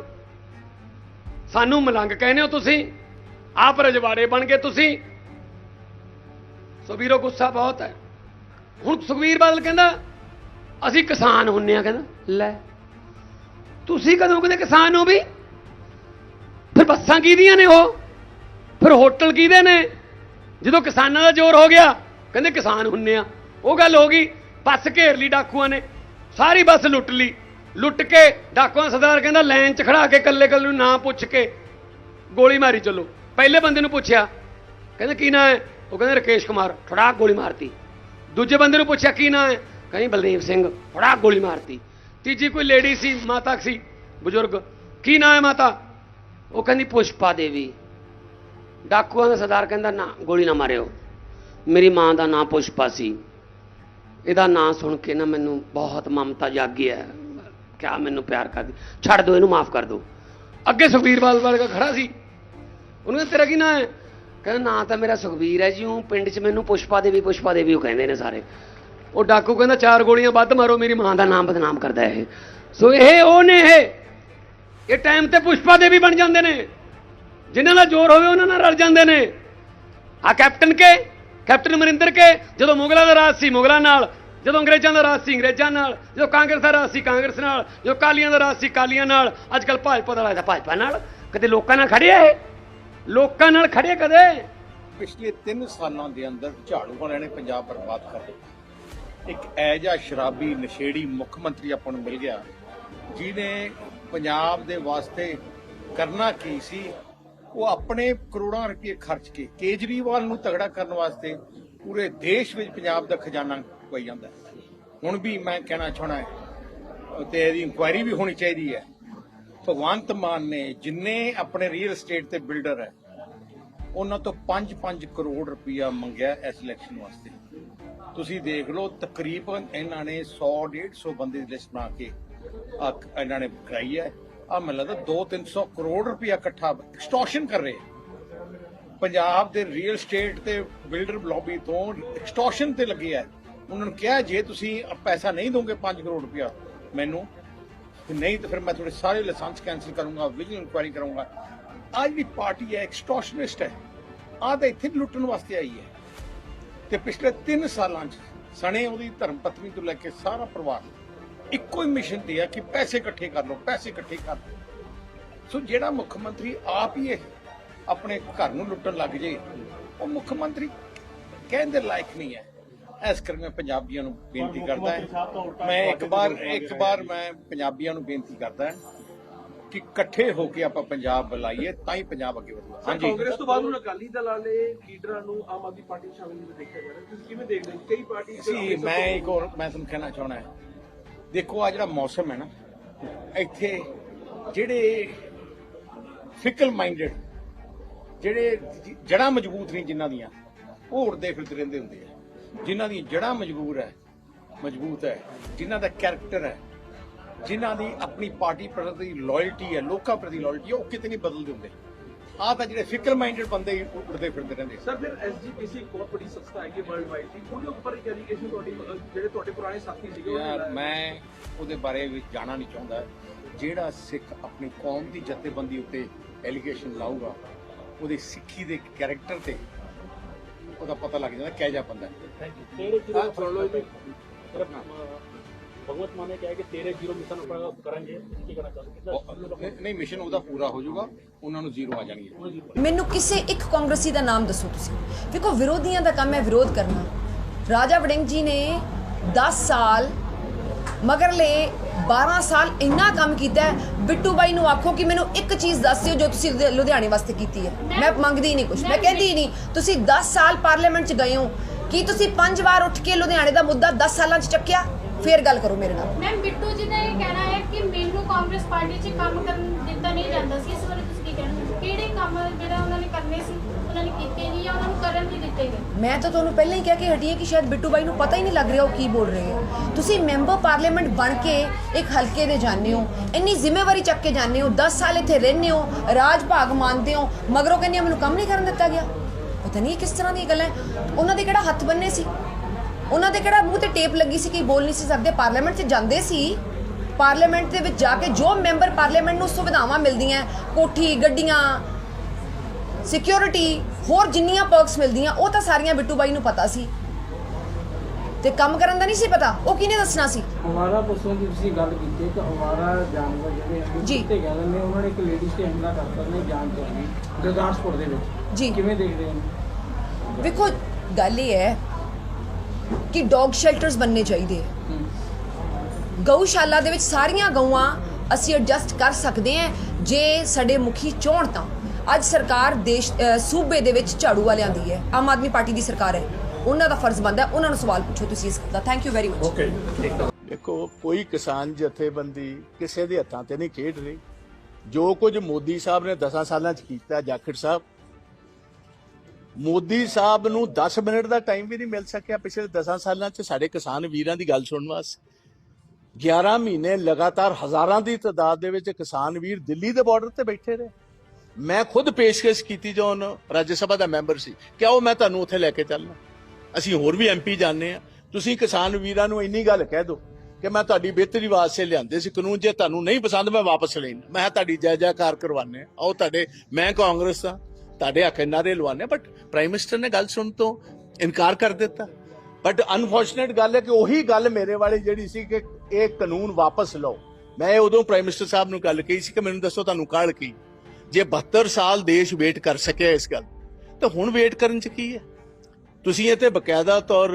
ਸਾਨੂੰ ਮਲੰਗ ਕਹਿੰਦੇ ਹੋ ਤੁਸੀਂ। ਆਪ ਰਜਵਾੜੇ ਬਣ ਗਏ ਤੁਸੀਂ। ਸੋ ਵੀਰੋ, ਗੁੱਸਾ ਬਹੁਤ ਹੈ। ਹੁਣ ਸੁਖਵੀਰ ਬਾਦਲ ਕਹਿੰਦਾ, ਅਸੀਂ ਕਿਸਾਨ ਹੁੰਨੇ ਆ, ਕਹਿੰਦਾ, ਲੈ, ਤੁਸੀਂ ਕਦੋਂ ਕਦੇ ਕਿਸਾਨ ਹੋ ਵੀ? ਫਿਰ ਬੱਸਾਂ ਕਿਹਦੀਆਂ ਨੇ ਉਹ? ਫਿਰ ਹੋਟਲ ਕਿਹਦੇ ਨੇ? ਜਦੋਂ ਕਿਸਾਨਾਂ ਦਾ ਜ਼ੋਰ ਹੋ ਗਿਆ, ਕਹਿੰਦੇ ਕਿਸਾਨ ਹੁੰਨੇ ਆ। ਉਹ ਗੱਲ ਹੋ ਗਈ, ਬੱਸ ਘੇਰ ਲਈ ਡਾਕੂਆਂ ਨੇ। ਸਾਰੀ ਬੱਸ ਲੁੱਟ ਲਈ। ਲੁੱਟ ਕੇ ਡਾਕੂਆਂ ਸਰਦਾਰ ਕਹਿੰਦਾ, ਲਾਈਨ 'ਚ ਖੜਾ ਕੇ ਕੱਲੇ ਕੱਲੇ ਨੂੰ ਨਾਂ ਪੁੱਛ ਕੇ ਗੋਲੀ ਮਾਰੀ ਚੱਲੋ। ਪਹਿਲੇ ਬੰਦੇ ਨੂੰ ਪੁੱਛਿਆ, ਕਹਿੰਦੇ ਕੀ ਨਾਂ ਹੈ? ਉਹ ਕਹਿੰਦੇ ਰਕੇਸ਼ ਕੁਮਾਰ ਫੜਾਕ ਗੋਲੀ ਮਾਰਤੀ। ਦੂਜੇ ਬੰਦੇ ਨੂੰ ਪੁੱਛਿਆ, ਕੀ ਨਾਂ ਹੈ? ਕਹਿੰਦੀ ਬਲਦੇਵ ਸਿੰਘ ਫੜਾਕ ਗੋਲੀ ਮਾਰਤੀ। ਤੀਜੀ ਕੋਈ ਲੇਡੀ ਸੀ, ਮਾਤਾ ਸੀ, ਬਜ਼ੁਰਗ। ਕੀ ਨਾਂ ਹੈ ਮਾਤਾ? ਉਹ ਕਹਿੰਦੀ ਪੁਸ਼ਪਾ ਦੇਵੀ। ਡਾਕੂਆਂ ਦਾ ਸਰਦਾਰ ਕਹਿੰਦਾ, ਨਾ, ਗੋਲੀ ਨਾ ਮਾਰਿਓ। ਮੇਰੀ ਮਾਂ ਦਾ ਨਾਂ ਪੁਸ਼ਪਾ ਸੀ। ਇਹਦਾ ਨਾਂ ਸੁਣ ਕੇ ਨਾ ਮੈਨੂੰ ਬਹੁਤ ਮਮਤਾ ਜਾਗੀ ਹੈ। ਕਿਆ ਮੈਨੂੰ ਪਿਆਰ ਕਰਦੀ। ਛੱਡ ਦਿਓ ਇਹਨੂੰ ਮਾਫ ਕਰ ਦਿਓ ਅੱਗੇ ਸੁਖਬੀਰ ਬਾਦਲ ਵਾਲਾ ਖੜਾ ਸੀ। ਉਹਨੂੰ ਕਹਿੰਦਾ ਤੇਰਾ ਕੀ ਨਾਂ ਹੈ? ਕਹਿੰਦਾ, ਨਾਂ ਤਾਂ ਮੇਰਾ ਸੁਖਵੀਰ ਹੈ ਜੀ, ਉਹ ਪਿੰਡ 'ਚ ਮੈਨੂੰ ਪੁਸ਼ਪਾ ਦੇਵੀ ਪੁਸ਼ਪਾ ਦੇਵੀ ਉਹ ਕਹਿੰਦੇ ਨੇ ਸਾਰੇ। ਉਹ ਡਾਕੂ ਕਹਿੰਦਾ, ਚਾਰ ਗੋਲੀਆਂ ਵੱਧ ਮਾਰੋ, ਮੇਰੀ ਮਾਂ ਦਾ ਨਾਮ ਬਦਨਾਮ ਕਰਦਾ ਇਹ। ਸੋ ਇਹ, ਉਹ ਨੇ ਇਹ। ਇਹ ਟਾਈਮ ਤੇ ਪੁਸ਼ਪਾ ਦੇਵੀ ਬਣ ਜਾਂਦੇ ਨੇ। ਜਿਨ੍ਹਾਂ ਦਾ ਜ਼ੋਰ ਹੋਵੇ, ਉਹਨਾਂ ਨਾਲ ਰਲ ਜਾਂਦੇ ਨੇ। ਆ ਕੈਪਟਨ ਕੇ, ਕੈਪਟਨ ਅਮਰਿੰਦਰ ਕੇ, ਜਦੋਂ ਮੁਗਲਾਂ ਦਾ ਰਾਜ ਸੀ, ਮੁਗਲਾਂ ਨਾਲ, ਜਦੋਂ ਅੰਗਰੇਜ਼ਾਂ ਦਾ ਰਾਜ ਸੀ, ਅੰਗਰੇਜ਼ਾਂ ਨਾਲ, ਜਦੋਂ ਕਾਂਗਰਸ ਦਾ ਰਾਜ ਸੀ, ਕਾਂਗਰਸ ਨਾਲ, ਜਦੋਂ ਕਾਲੀਆਂ ਦਾ ਰਾਜ ਸੀ, ਕਾਲੀਆਂ ਨਾਲ, ਅੱਜ ਕੱਲ ਭਾਜਪਾ ਦਾ ਰਾਜ ਹੈ ਭਾਜਪਾ ਨਾਲ। ਕਦੇ ਲੋਕਾਂ ਨਾਲ ਖੜਿਆ ਇਹ? ਲੋਕਾਂ ਨਾਲ ਖੜੇ ਕਦੇ? ਪਿਛਲੇ 3 ਸਾਲਾਂ ਦੇ ਅੰਦਰ ਝਾੜੂ ਵਾਲਿਆਂ ਨੇ ਪੰਜਾਬ ਬਰਬਾਦ ਕਰ ਦਿੱਤਾ। ਇੱਕ ਐਜਾ ਸ਼ਰਾਬੀ ਨਸ਼ੇੜੀ ਮੁੱਖ ਮੰਤਰੀ ਆਪਾਂ ਨੂੰ ਮਿਲ ਗਿਆ, ਜਿਹਨੇ ਪੰਜਾਬ ਦੇ ਵਾਸਤੇ ਕਰਨਾ ਕੀ ਸੀ? ਉਹ ਆਪਣੇ ਕਰੋੜਾਂ ਰੁਪਏ ਖਰਚ ਕੇ ਕੇਜਰੀਵਾਲ ਨੂੰ ਤਗੜਾ ਕਰਨ ਵਾਸਤੇ ਪੂਰੇ ਦੇਸ਼ ਵਿੱਚ ਪੰਜਾਬ ਦਾ ਖਜ਼ਾਨਾ ਕੋਈ ਜਾਂਦਾ ਹੁਣ ਵੀ ਮੈਂ ਕਹਿਣਾ ਚਾਹਣਾ ਹੈ, ਤੇ ਇਹਦੀ ਇਨਕੁਆਇਰੀ ਵੀ ਹੋਣੀ ਚਾਹੀਦੀ ਹੈ। ਭਗਵੰਤ ਮਾਨ ਨੇ ਜਿੰਨੇ ਆਪਣੇ ਰੀਅਲ ਏਸਟੇਟ ਤੇ ਬਿਲਡਰ ਹੈ, ਉਹਨਾਂ ਤੋਂ 5-5 ਕਰੋੜ ਰੁਪਇਆ ਮੰਗਿਆ ਇਸ ਇਲੈਕਸ਼ਨ ਵਾਸਤੇ। ਤੁਸੀਂ ਦੇਖ ਲਓ, ਤਕਰੀਬਨ ਇਹਨਾਂ ਨੇ 100-150 ਬੰਦੇ ਦੀ ਲਿਸਟ ਬਣਾ ਕੇ ਆ ਇਹਨਾਂ ਨੇ ਕਰਾਈ ਹੈ। ਆ ਮੈਨੂੰ ਲੱਗਦਾ 2-300 ਕਰੋੜ ਰੁਪਇਆ ਇਕੱਠਾ ਐਕਸਟੋਰਸ਼ਨ ਕਰ ਰਹੇ ਪੰਜਾਬ ਦੇ ਰੀਅਲ ਏਸਟੇਟ ਤੇ ਬਿਲਡਰ ਲੌਬੀ ਤੋਂ ਐਕਸਟੋਰਸ਼ਨ ਤੇ ਲੱਗੇ ਆ ਉਹਨਾਂ ਨੂੰ ਕਿਹਾ, ਜੇ ਤੁਸੀਂ ਪੈਸਾ ਨਹੀਂ ਦੋਗੇ 5 ਕਰੋੜ ਰੁਪਇਆ, ਮੈਨੂੰ ਤੇ ਨਹੀਂ ਤਾਂ ਫਿਰ ਮੈਂ ਤੁਹਾਡੇ ਸਾਰੇ ਲਾਇਸੈਂਸ ਕੈਨਸਲ ਕਰੂੰਗਾ, ਵਿਜੀਲੈਂਸ ਇਨਕੁਆਇਰੀ ਕਰੂੰਗਾ। ਆਹ ਜਿਹੜੀ ਪਾਰਟੀ ਹੈ ਐਕਸਟੋਰਸ਼ਨਿਸਟ ਹੈ। ਆਹ ਤਾਂ ਇੱਥੇ ਲੁੱਟਣ ਵਾਸਤੇ ਆਈ ਹੈ। ਤੇ ਪਿਛਲੇ 3 ਸਾਲਾਂ 'ਚ ਸਣੇ ਉਹਦੀ ਧਰਮ ਪਤਨੀ ਤੋਂ ਲੈ ਕੇ ਸਾਰਾ ਪਰਿਵਾਰ ਇੱਕੋ ਹੀ ਮਿਸ਼ਨ ਤੇ ਆ ਕਿ ਪੈਸੇ ਇਕੱਠੇ ਕਰ ਲਓ, ਪੈਸੇ ਇਕੱਠੇ ਕਰ ਲਓ। ਸੋ ਜਿਹੜਾ ਮੁੱਖ ਮੰਤਰੀ ਆਪ ਹੀ ਇਹ ਆਪਣੇ ਘਰ ਨੂੰ ਲੁੱਟਣ ਲੱਗ ਜੇ, ਉਹ ਮੁੱਖ ਮੰਤਰੀ ਕਹਿਣ ਦੇ ਲਾਇਕ ਨਹੀਂ ਹੈ। ਇਸ ਕਰਕੇ ਮੈਂ ਪੰਜਾਬੀਆਂ ਨੂੰ ਬੇਨਤੀ ਕਰਦਾ ਹਾਂ ਮੈਂ ਇੱਕ ਵਾਰ ਇੱਕ ਵਾਰ ਮੈਂ ਪੰਜਾਬੀਆਂ ਨੂੰ ਬੇਨਤੀ ਕਰਦਾ ਹਾਂ ਕਿ ਇਕੱਠੇ ਹੋ ਕੇ ਆਪਾਂ ਪੰਜਾਬ ਬੁਲਾਈਏ ਤਾਂ ਹੀ ਪੰਜਾਬ ਅੱਗੇ ਵਧੂਗਾ। ਹਾਂਜੀ। ਕਾਂਗਰਸ ਤੋਂ ਬਾਅਦ ਹੁਣ ਅਕਾਲੀ ਦਲ ਵਾਲੇ ਲੀਡਰਾਂ ਨੂੰ ਆਮ ਆਦਮੀ ਪਾਰਟੀ ਸ਼ਾਮਿਲ ਨਹੀਂ ਦੇਖਿਆ ਜਾ ਰਿਹਾ। ਤੁਸੀਂ ਕਿਵੇਂ ਦੇਖਦੇ ਹੋ? ਕਈ ਪਾਰਟੀ ਸੀ ਮੈਂ ਇੱਕ ਹੋਰ ਮੈਂ ਤੁਹਾਨੂੰ ਕਹਿਣਾ ਚਾਹਣਾ ਹੈ। ਦੇਖੋ ਆ ਜਿਹੜਾ ਮੌਸਮ ਹੈ ਨਾ ਇੱਥੇ ਜਿਹੜੇ ਫਿਕਲ ਮਾਈਂਡਡ ਜਿਹੜੇ ਜੜਾਂ ਮਜ਼ਬੂਤ ਨਹੀਂ ਜਿਨ੍ਹਾਂ ਦੀਆਂ ਉਹ ਉੜਦੇ ਫਿਰਦੇ ਰਹਿੰਦੇ ਹੁੰਦੇ ਆ। ਜਿਨ੍ਹਾਂ ਦੀ ਜੜਾਂ ਮਜਬੂਰ ਹੈ ਮਜ਼ਬੂਤ ਹੈ ਜਿਨ੍ਹਾਂ ਦਾ ਕੈਰੈਕਟਰ ਹੈ ਜਿਨ੍ਹਾਂ ਦੀ ਆਪਣੀ ਪਾਰਟੀ ਪ੍ਰਤੀ ਲਾਇਲਟੀ ਹੈ ਲੋਕਾਂ ਪ੍ਰਤੀ ਲਾਇਲਟੀ ਹੈ ਉਹ ਕਿਤੇ ਨਹੀਂ ਬਦਲਦੇ ਹੁੰਦੇ। ਆਹ ਤਾਂ ਜਿਹੜੇ ਫਿਕਲ ਮਾਈਂਡਡ ਬੰਦੇ ਹੀ ਉੜਦੇ ਫਿਰਦੇ ਰਹਿੰਦੇ ਸਰ ਫਿਰ ਐਸਜੀਪੀਸੀ ਬਹੁਤ ਬੜੀ ਸੰਸਥਾ ਹੈਗੀ ਵਰਲਡ ਵਾਈਡ ਦੀ। ਉਹਦੇ ਉੱਪਰ ਇੱਕ ਐਲੀਗੇਸ਼ਨ ਤੁਹਾਡੀ ਜਿਹੜੇ ਤੁਹਾਡੇ ਪੁਰਾਣੇ ਸਾਥੀ ਸੀਗੇ ਯਾਰ ਮੈਂ ਉਹਦੇ ਬਾਰੇ ਵਿੱਚ ਜਾਣਾ ਨਹੀਂ ਚਾਹੁੰਦਾ। ਜਿਹੜਾ ਸਿੱਖ ਆਪਣੀ ਕੌਮ ਦੀ ਜਥੇਬੰਦੀ ਉੱਤੇ ਐਲੀਗੇਸ਼ਨ ਲਾਊਗਾ ਉਹਦੇ ਸਿੱਖੀ ਦੇ ਕੈਰੈਕਟਰ ਤੇ ਉਹਦਾ ਪਤਾ ਲੱਗ ਜਾਂਦਾ ਕਿਹੋ ਜਿਹਾ ਬੰਦਾ। ਹੈ ਤੇਰੇ ਜੀਰੋ ਆਪ ਸੁਣ ਲਓ ਜੀ। ਉਹਨਾਂ ਨੂੰ ਜ਼ੀਰੋ ਆ ਜਾਣਗੇ ਮੈਨੂੰ ਕਿਸੇ ਇੱਕ ਕਾਂਗਰਸੀ ਦਾ ਨਾਮ ਦੱਸੋ ਤੁਸੀਂ। ਵੇਖੋ ਵਿਰੋਧੀਆਂ ਦਾ ਕੰਮ ਹੈ ਵਿਰੋਧ ਕਰਨਾ। ਰਾਜਾ ਵੜਿੰਗ ਜੀ ਨੇ 10 ਸਾਲ ਮਗਰਲੇ 12 ਸਾਲ ਇੰਨਾ ਕੰਮ ਕੀਤਾ ਹੈ, ਬਿੱਟੂ ਬਾਈ ਨੂੰ ਆਖੋ ਕਿ ਮੈਨੂੰ ਇੱਕ ਚੀਜ਼ ਦੱਸ ਜੋ ਤੁਸੀਂ ਲੁਧਿ- ਲੁਧਿਆਣੇ ਵਾਸਤੇ ਕੀਤੀ ਹੈ। ਮੈਂ ਮੰਗਦੀ ਨਹੀਂ ਕੁਝ ਮੈਂ ਕਹਿੰਦੀ ਹੀ ਨਹੀਂ, ਤੁਸੀਂ 10 ਸਾਲ ਪਾਰਲੀਮੈਂਟ 'ਚ ਗਏ ਹੋ, ਕੀ ਤੁਸੀਂ ਪੰਜ ਵਾਰ ਉੱਠ ਕੇ ਲੁਧਿਆਣੇ ਦਾ ਮੁੱਦਾ 10 ਸਾਲਾਂ 'ਚ ਚੱਕਿਆ? ਫੇਰ ਗੱਲ ਕਰੋ ਮੇਰੇ ਨਾਲ। ਮੈਮ ਬਿੱਟੂ ਜੀ ਦਾ ਇਹ ਕਹਿਣਾ ਹੈ ਕਿ ਮੈਨੂੰ ਕਾਂਗਰਸ ਪਾਰਟੀ 'ਚ ਕੰਮ ਕਰਨ ਦਿੱਤਾ ਨਹੀਂ ਜਾਂਦਾ ਸੀ, ਇਸ ਬਾਰੇ ਤੁਸੀਂ ਕੀ ਕਹਿਣਾ? ਕਿਹੜੇ ਕੰਮ ਜਿਹੜਾ ਉਹਨਾਂ ਨੇ ਕਰਨੇ ਸੀ? ਉਹਨਾਂ ਨੇ ਕੀਤੇ ਨਹੀਂ ਜਾਂ ਉਹਨਾਂ ਨੂੰ ਕਰਨ ਨਹੀਂ ਦਿੱਤੇ ਗਏ। ਮੈਂ ਤਾਂ ਤੁਹਾਨੂੰ ਪਹਿਲਾਂ ਹੀ ਕਹਿ ਕੇ ਹਟੀ ਹਾਂ ਕਿ ਸ਼ਾਇਦ ਬਿੱਟੂ ਬਾਈ ਨੂੰ ਪਤਾ ਹੀ ਨਹੀਂ ਲੱਗ ਰਿਹਾ ਉਹ ਕੀ ਬੋਲ ਰਹੇ ਹੈ ਤੁਸੀਂ ਮੈਂਬਰ ਪਾਰਲੀਮੈਂਟ ਬਣ ਕੇ ਇੱਕ ਹਲਕੇ ਦੇ ਜਾਂਦੇ ਹੋ, ਇੰਨੀ ਜ਼ਿੰਮੇਵਾਰੀ ਚੱਕ ਕੇ ਜਾਂਦੇ ਹੋ 10 ਸਾਲ ਇੱਥੇ ਰਹਿੰਦੇ ਹੋ, ਰਾਜ ਭਾਗ ਮੰਨਦੇ ਹੋ, ਮਗਰੋਂ ਕਹਿੰਦੇ ਮੈਨੂੰ ਕੰਮ ਨਹੀਂ ਕਰਨ ਦਿੱਤਾ ਗਿਆ। ਪਤਾ ਨਹੀਂ ਕਿਸ ਤਰ੍ਹਾਂ ਦੀ ਗੱਲ ਹੈ ਉਹਨਾਂ ਦੇ ਕਿਹੜਾ ਹੱਥ ਬੰਨੇ ਸੀ? ਉਹਨਾਂ ਦੇ ਕਿਹੜਾ ਮੂੰਹ ਤੇ ਟੇਪ ਲੱਗੀ ਸੀ ਕਿ ਬੋਲ ਨਹੀਂ ਸੀ ਸਕਦੇ? ਪਾਰਲੀਮੈਂਟ 'ਚ ਜਾਂਦੇ ਸੀ। ਪਾਰਲੀਮੈਂਟ ਦੇ ਵਿੱਚ ਜਾ ਕੇ ਜੋ ਮੈਂਬਰ ਪਾਰਲੀਮੈਂਟ ਨੂੰ ਸੁਵਿਧਾਵਾਂ ਮਿਲਦੀਆਂ ਕੋਠੀ, ਗੱਡੀਆਂ ਸਿਕਿਉਰਿਟੀ ਹੋਰ ਜਿੰਨੀਆਂ ਪਰਕਸ ਮਿਲਦੀਆਂ ਉਹ ਤਾਂ ਸਾਰੀਆਂ ਬਿੱਟੂ ਬਾਈ ਨੂੰ ਪਤਾ ਸੀ। ਤੇ ਕੰਮ ਕਰਨ ਦਾ ਨਹੀਂ ਸੀ ਪਤਾ? ਉਹ ਕਿਹਨੇ ਦੱਸਣਾ ਸੀ? ਹਮਾਰਾ ਪਸ਼ੂਆਂ ਦੀ ਤੁਸੀਂ ਗੱਲ ਕੀਤੀ ਕਿ ਹਮਾਰਾ ਜਾਨਵਰ ਜਿਹੜੇ ਜੀ। ਕੁੱਤੇ ਗਏ ਨੇ ਉਹਨਾਂ ਨੇ ਇੱਕ ਲੇਡੀਜ਼ ਤੇ ਹਮਲਾ ਕਰਤਾ ਨੇ ਜਾਨ ਚਲੀ ਗੁਰਦਾਸਪੁਰ ਦੇ ਵਿੱਚ। ਜੀ। ਕਿਵੇਂ ਦੇਖਦੇ ਹੋ? ਵੇਖੋ ਗੱਲ ਇਹ ਹੈ ਕਿ ਡੌਗ ਸ਼ੈਲਟਰਸ ਬੰਨੇ ਚਾਹੀਦੇ ਹੈ। ਗਊਸ਼ਾਲਾ ਦੇ ਵਿੱਚ ਸਾਰੀਆਂ ਗਊਆਂ ਅਸੀਂ ਐਡਜਸਟ ਕਰ ਸਕਦੇ ਹਾਂ ਜੇ ਸਾਡੇ ਮੁਖੀ ਚਾਹਣ ਤਾਂ। ਅੱਜ ਸਰਕਾਰ ਦੇਸ਼ ਅ, ਸੂਬੇ ਦੇ ਵਿੱਚ ਝਾੜੂ ਵਾਲਿਆਂ ਦੀ ਹੈ। ਆਮ ਆਦਮੀ ਪਾਰਟੀ ਦੀ ਸਰਕਾਰ ਹੈ। ਉਹਨਾਂ ਦਾ ਫਰਜ਼ ਬਣਦਾ ਹੈ। ਉਹਨਾਂ ਨੂੰ ਸਵਾਲ ਪੁੱਛੋ ਤੁਸੀਂ ਇਸ ਦਾ। ਥੈਂਕ ਯੂ ਵੈਰੀ ਮਚ ਦੇਖੋ ਕੋਈ ਕਿਸਾਨ ਜਥੇਬੰਦੀ ਕਿਸੇ ਦੇ ਹੱਥਾਂ ਤੇ ਨਹੀਂ ਖੇਡ ਰਹੀ। ਜੋ ਕੁਝ ਮੋਦੀ ਸਾਹਿਬ ਨੇ 10 ਸਾਲਾਂ 'ਚ ਕੀਤਾ ਜਾਖੜ ਸਾਹਿਬ ਮੋਦੀ ਸਾਹਿਬ ਨੂੰ 10 ਮਿੰਟ ਦਾ ਟਾਈਮ ਵੀ ਨਹੀਂ ਮਿਲ ਸਕਿਆ। ਪਿਛਲੇ 10 ਸਾਲਾਂ 'ਚ ਸਾਡੇ ਕਿਸਾਨ ਵੀਰਾਂ ਦੀ ਗੱਲ ਸੁਣਨ ਵਾਸਤੇ। 11 ਮਹੀਨੇ ਲਗਾਤਾਰ ਹਜ਼ਾਰਾਂ ਦੀ ਤਾਦਾਦ ਦੇ ਵਿੱਚ ਕਿਸਾਨ ਵੀਰ ਦਿੱਲੀ ਦੇ ਬਾਰਡਰ ਤੇ ਬੈਠੇ ਰਹੇ। ਮੈਂ ਖੁਦ ਪੇਸ਼ਕਸ਼ ਕੀਤੀ ਜੋਨ ਰਾਜ ਸਭਾ ਦਾ ਮੈਂਬਰ ਸੀ। ਕਿ ਉਹ ਮੈਂ ਤੁਹਾਨੂੰ ਉੱਥੇ ਲੈ ਕੇ ਚੱਲਣਾ? ਅਸੀਂ ਹੋਰ ਵੀ ਐਮਪੀ ਜਾਣਦੇ ਆ ਤੁਸੀਂ ਕਿਸਾਨ ਵੀਰਾਂ ਨੂੰ ਇੰਨੀ ਗੱਲ ਕਹਿ ਦਿਓ ਕਿ ਮੈਂ ਤੁਹਾਡੀ ਬਿਹਤਰੀ ਵਾਸਤੇ ਲਿਆਂਦੇ ਸੀ। ਕਾਨੂੰਨ ਜੇ ਤੁਹਾਨੂੰ ਨਹੀਂ ਪਸੰਦ, ਮੈਂ ਵਾਪਸ ਲੈਣਾ ਮੈਂ ਤੁਹਾਡੀ ਜੈ ਜੈਕਾਰ ਕਰਵਾਨੇ ਆ ਆਓ ਤੁਹਾਡੇ, ਮੈਂ ਕਾਂਗਰਸ ਦਾ ਤੁਹਾਡੇ ਹੱਕ ਨਾਰੇ ਲਵਾਨੇ ਬਟ ਪ੍ਰਾਈਮ ਮਿਨਿਸਟਰ ਨੇ ਗੱਲ ਸੁਣ ਤੋਂ ਇਨਕਾਰ ਕਰ ਦਿੱਤਾ। ਬਟ ਅਨਫੋਰਚੂਨੇਟ ਗੱਲ ਹੈ ਕਿ ਉਹੀ ਗੱਲ ਮੇਰੇ ਵਾਲੀ ਜਿਹੜੀ ਸੀ ਕਿ ਇਹ ਕਾਨੂੰਨ ਵਾਪਸ ਲਓ। ਮੈਂ ਉਦੋਂ ਪ੍ਰਾਈਮ ਮਿਨਿਸਟਰ ਸਾਹਿਬ ਨੂੰ ਗੱਲ ਕਹੀ ਸੀ ਕਿ ਮੈਨੂੰ ਦੱਸੋ ਤੁਹਾਨੂੰ ਕਾਹਲ ਕੀ? ਜੇ 72 ਸਾਲ ਦੇਸ਼ ਵੇਟ ਕਰ ਸਕਿਆ ਇਸ ਗੱਲ ਤਾਂ ਹੁਣ ਵੇਟ ਕਰਨ ਚ ਕੀ ਹੈ? ਤੁਸੀਂ ਇਹ ਤੇ ਬਕਾਇਦਾ ਤੌਰ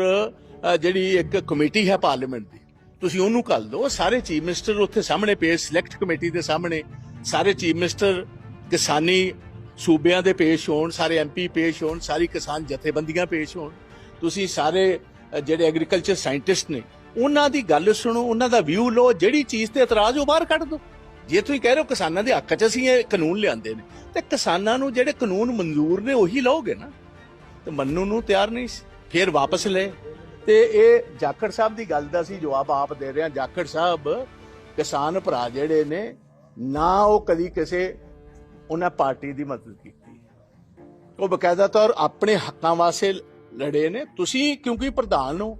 ਜਿਹੜੀ ਇੱਕ ਕਮੇਟੀ ਹੈ ਪਾਰਲੀਮੈਂਟ ਦੀ, ਤੁਸੀਂ ਉਹਨੂੰ ਕੱਲ ਦਿਓ ਸਾਰੇ ਚੀਫ ਮਿਨਿਸਟਰ ਉੱਥੇ ਸਾਹਮਣੇ ਪੇਸ਼ ਸਿਲੈਕਟ ਕਮੇਟੀ ਦੇ ਸਾਹਮਣੇ, ਸਾਰੇ ਚੀਫ ਮਿਨਿਸਟਰ ਕਿਸਾਨੀ ਸੂਬਿਆਂ ਦੇ ਪੇਸ਼ ਹੋਣ, ਸਾਰੇ ਐਮਪੀ ਪੇਸ਼ ਹੋਣ, ਸਾਰੀ ਕਿਸਾਨ ਜਥੇਬੰਦੀਆਂ ਪੇਸ਼ ਹੋਣ, ਤੁਸੀਂ ਸਾਰੇ ਜਿਹੜੇ ਐਗਰੀਕਲਚਰ ਸਾਇੰਟਿਸਟ ਨੇ, ਉਹਨਾਂ ਦੀ ਗੱਲ ਸੁਣੋ, ਉਹਨਾਂ ਦਾ ਵਿਊ ਲਓ, ਜਿਹੜੀ ਚੀਜ਼ ਤੇ ਇਤਰਾਜ਼ ਉਹ ਬਾਹਰ ਕੱਢ ਦਿਓ ਜੇ ਤੁਸੀਂ ਕਹਿ ਰਹੇ ਹੋ ਕਿਸਾਨਾਂ ਦੇ ਹੱਕ 'ਚ ਅਸੀਂ ਇਹ ਕਾਨੂੰਨ ਲਿਆਂਦੇ ਨੇ, ਤੇ ਕਿਸਾਨਾਂ ਨੂੰ ਜਿਹੜੇ ਕਾਨੂੰਨ ਮਨਜ਼ੂਰ ਨੇ ਉਹੀ ਲਓਗੇ ਨਾ? ਤੇ ਮੰਨੂ ਨੂੰ ਤਿਆਰ ਨਹੀਂ ਸੀ, ਫਿਰ ਵਾਪਸ ਲਏ। ਤੇ ਇਹ ਜਾਖੜ ਸਾਹਿਬ ਦੀ ਗੱਲ ਦਾ ਸੀ ਜਵਾਬ ਆਪ ਦੇ ਰਹੇ ਜਾਖੜ ਸਾਹਿਬ ਕਿਸਾਨ ਭਰਾ ਜਿਹੜੇ ਨੇ, ਨਾ ਉਹ ਕਦੀ ਕਿਸੇ ਉਹਨਾਂ ਪਾਰਟੀ ਦੀ ਮਦਦ ਕੀਤੀ। ਉਹ ਬਕਾਇਦਾ ਤੌਰ ਆਪਣੇ ਹੱਕਾਂ ਵਾਸਤੇ ਲੜੇ ਨੇ। ਤੁਸੀਂ ਕਿਉਂਕਿ ਪ੍ਰਧਾਨ ਹੋ,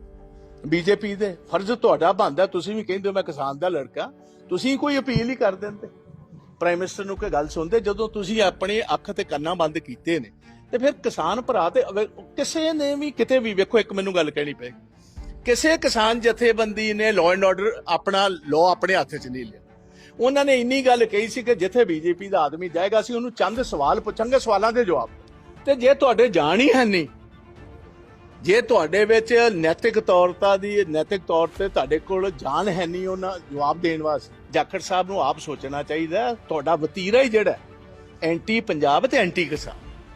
ਬੀਜੇਪੀ ਦੇ ਫਰਜ਼ ਤੁਹਾਡਾ ਬਣਦਾ, ਤੁਸੀਂ ਵੀ ਕਹਿੰਦੇ ਹੋ ਮੈਂ ਕਿਸਾਨ ਦਾ ਲੜਕਾ। ਤੁਸੀਂ ਕੋਈ ਅਪੀਲ ਹੀ ਕਰ ਦਿੰਦੇ। ਪ੍ਰਾਈਮ ਮਿਨਿਸਟਰ ਨੂੰ ਕੋਈ ਗੱਲ ਸੁਣਦੇ, ਜਦੋਂ ਤੁਸੀਂ ਆਪਣੇ ਅੱਖ ਤੇ ਕੰਨਾਂ ਬੰਦ ਕੀਤੇ ਨੇ, ਤੇ ਫਿਰ ਕਿਸਾਨ ਭਰਾ ਤੇ ਅਗਰ- ਕਿਸੇ ਨੇ ਵੀ ਕਿਤੇ ਵੀ ਵੇਖੋ, ਇੱਕ ਮੈਨੂੰ ਗੱਲ ਕਹਿਣੀ ਪਏ ਕਿਸੇ ਕਿਸਾਨ ਜਥੇਬੰਦੀ ਨੇ ਲਾਅ ਐਂਡ ਆਰਡਰ ਆਪਣਾ ਲਾਅ ਆਪਣੇ ਹੱਥ 'ਚ ਨਹੀਂ ਲਿਆ। ਉਹਨਾਂ ਨੇ ਇੰਨੀ ਗੱਲ ਕਹੀ ਸੀ ਕਿ ਜਿੱਥੇ ਬੀਜੇਪੀ ਦਾ ਆਦਮੀ ਜਾਏਗਾ ਸੀ ਉਹਨੂੰ ਚੰਦ ਸਵਾਲ ਪੁੱਛਾਂਗੇ, ਸਵਾਲਾਂ ਦੇ ਜਵਾਬ। ਤੇ ਜੇ ਤੁਹਾਡੇ ਜਾਣ ਹੀ ਹੈ ਨਹੀਂ, ਜੇ ਤੁਹਾਡੇ ਵਿੱਚ ਨੈਤਿਕ ਤੌਰਤਾ ਦੀ, ਨੈਤਿਕ ਤੌਰ ਤੇ ਤੁਹਾਡੇ ਕੋਲ ਜਾਨ ਹੈ ਨਹੀਂ ਉਹਨਾਂ ਜਵਾਬ ਦੇਣ ਵਾਸਤੇ ਜਾਖੜ ਸਾਹਿਬ ਨੂੰ ਆਪ ਸੋਚਣਾ ਚਾਹੀਦਾ, ਤੁਹਾਡਾ ਵਤੀਰਾ ਹੀ ਜਿਹੜਾ ਐਂਟੀ ਪੰਜਾਬ ਤੇ ਐਂਟੀ ਕਿਸਾਨ।